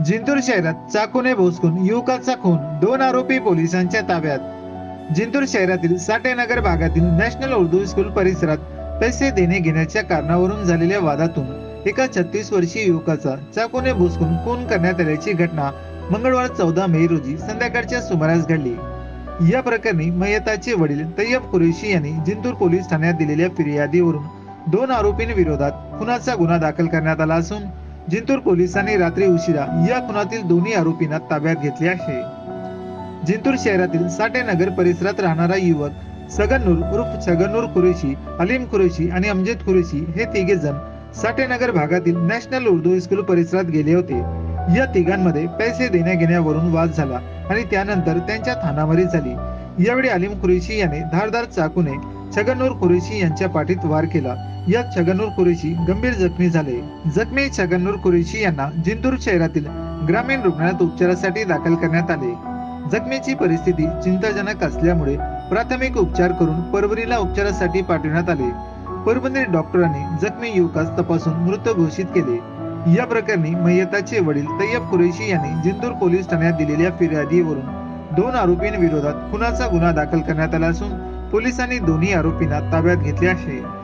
जिंतूर शहरात चाकूने भोसकून युवकाचा खून दोन आरोपी पोलिसांच्या ताब्यात. जिंतूर शहरातील साठेनगर भागातील नॅशनल उर्दू स्कूल परिसरात पैसे देणे घेण्याच्या कारणावरून झालेल्या वादातून एका छत्तीस वर्षीय युवकाचा चाकूने भोसकून खून करण्यात आल्याची घटना मंगळवार चौदा मे रोजी संध्याकाळच्या सुमारास घडली. या प्रकरणी मयताचे वडील तय्यब कुरेशी यांनी जिंतूर पोलीस ठाण्यात दिलेल्या फिर्यादीवरून दोन आरोपींविरोधात खुनाचा गुन्हा दाखल करण्यात आला असून जिंतूर पोलिसांनी रात्री उशिरा या खुनातील दोन्ही आरोपींना ताब्यात घेतले आहे. जिंतूर शहरातील साठेनगर परिसरात राहणारा युवक सगनूर उर्फ सगनूर कुरेशी अलीम कुरेशी आणि अमजद कुरेशी हे तिघे जण साठेनगर भागातील नॅशनल उर्दू स्कूल परिसरात गेले होते. या तिघांमध्ये पैसे देण्या घेण्यावरून वाद झाला आणि त्यानंतर त्यांच्या थानामारी झाली. यावेळी अलीम कुरेशी याने धारदार चाकूने छगनूर कुरेशी यांच्या पाठीत वार केला. यात छगनूर कुरेशी गंभीर जखमी झाले. जखमी छगनूर कुरेशी यांना जिंतूर शहरातील ग्रामीण रुग्णालयात उपचारासाठी दाखल करण्यात आले. जखमीची परिस्थिती चिंताजनक असल्यामुळे प्राथमिक उपचार करून परभणीला उपचारासाठी पाठवण्यात आले. परभणी डॉक्टरांनी जखमी युवकास तपासून मृत घोषित केले. या प्रकरणी मयताचे वडील तय्यब कुरेशी यांनी जिंतूर पोलीस ठाण्यात दिलेल्या फिर्यादीवरून दोन आरोपींविरोधात खुनाचा गुन्हा दाखल करण्यात आला असून पोलिसांनी दोन्ही आरोपींना ताब्यात घेतले आहे.